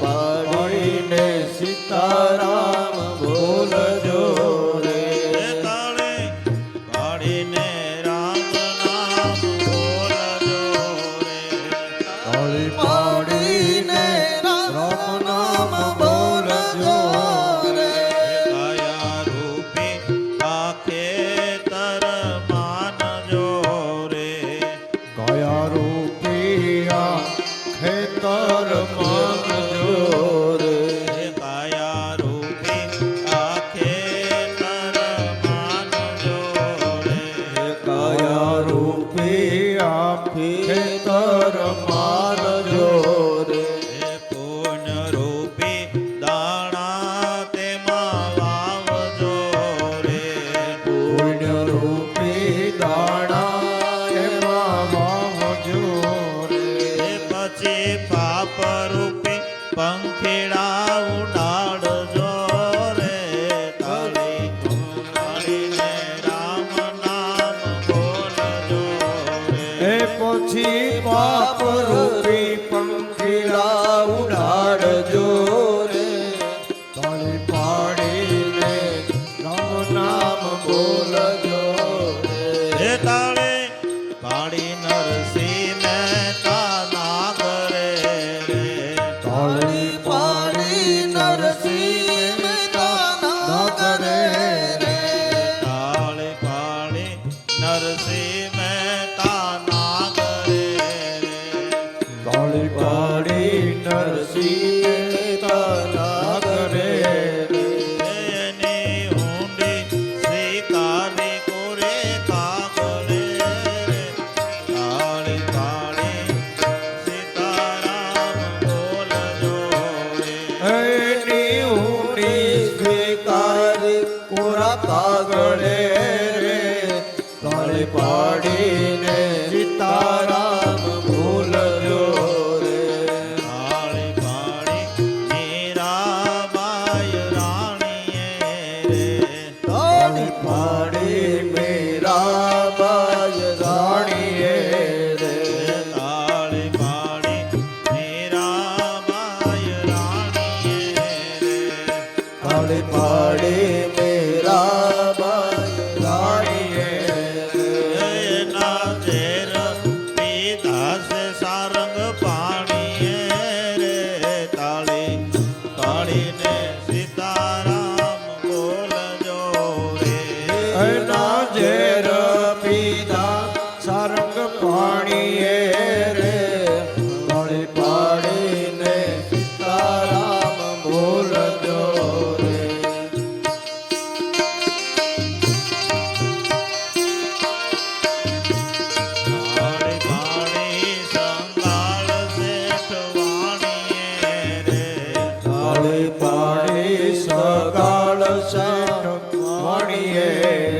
પાડીને સીતારામ બોલજો રે. તાળે પાડીને રામ નામ બોલજો રે. તાળે પાડીને રામ નામ બોલજો રે. કાયા રૂપી આખે તર માનજો રે. કાયા રૂપી આ Hey. મળીએ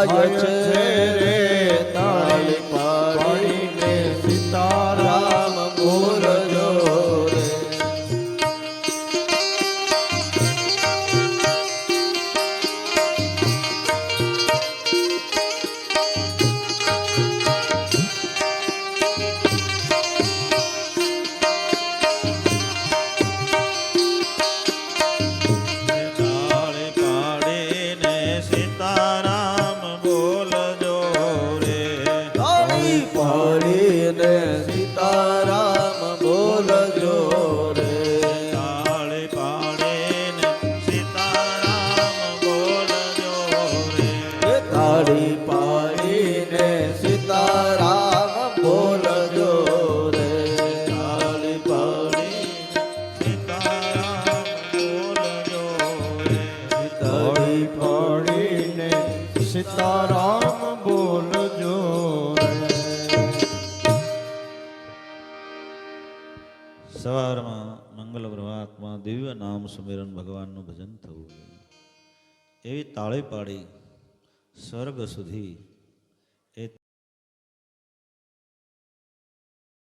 ayat સીતારામ બોલજો સવારમાં મંગલ પ્રભાતમાં દિવ્ય નામ સુમિરન ભગવાનનું ભજન થવું એવી તાળી પાડી સ્વર્ગ સુધી